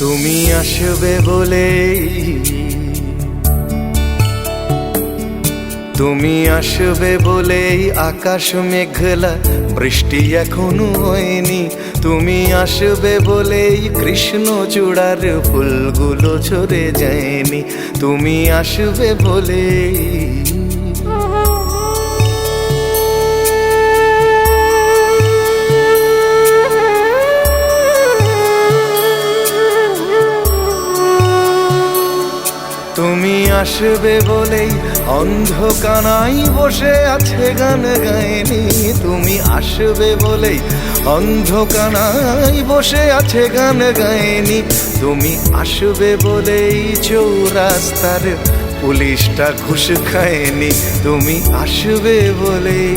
তুমি আসবে বলে তুমি আসবে বলেই আকাশ মেঘলা, বৃষ্টি এখনও হয়নি। তুমি আসবে বলেই কৃষ্ণ চূড়ার ফুলগুলো ঝরে যায়নি। তুমি আসবে বলেই তুমি আসবে বলেই অন্ধকানাই বসে আছে গান গায়নি। তুমি আসবে বলেই অন্ধকানাই বসে আছে গান গায়নি। তুমি আসবে বলেই চৌরাস্তার পুলিশটা ঘুষ খায়নি। তুমি আসবে বলেই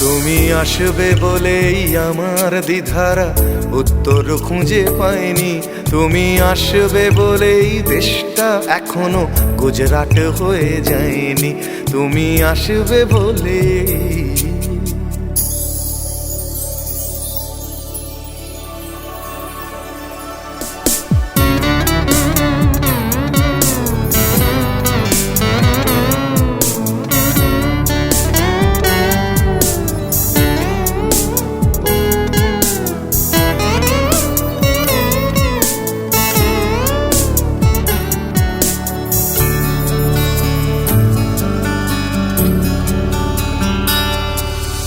তুমি আসবে বলেই আমার দ্বিধারা উত্তর খুঁজে পাইনি। তুমি আসবে বলেই দেশটা এখনও গুজরাট হয়ে যায়নি। তুমি আসবে বলেই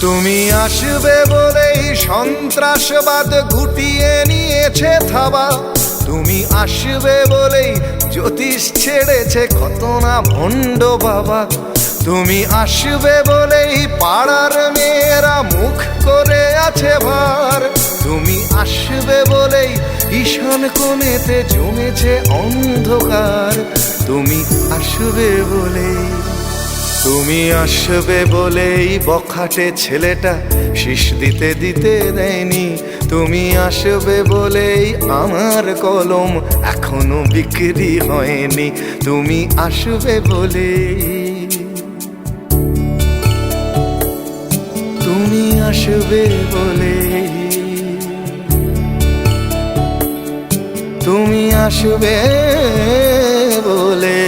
তুমি আসবে বলেই সন্ত্রাসবাদ গুটিয়ে নিয়েছে থাবা। তুমি আসবে বলেই জ্যোতিষ ছেড়েছে কত না ভণ্ড বাবা। তুমি আসবে বলেই পাড়ার মেয়েরা মুখ করে আছে ভার। তুমি আসবে বলেই ঈশান কোণেতে জমেছে অন্ধকার। তুমি আসবে বলেই তুমি আসবে বলেই বখাটে ছেলেটা, শীষ দিতে দিতে দেয়নি। তুমি আসবে বলেই আমার কলম এখনও বিক্রি হয়নি। তুমি আসবে বলে তুমি আসবে বলে তুমি আসবে বলে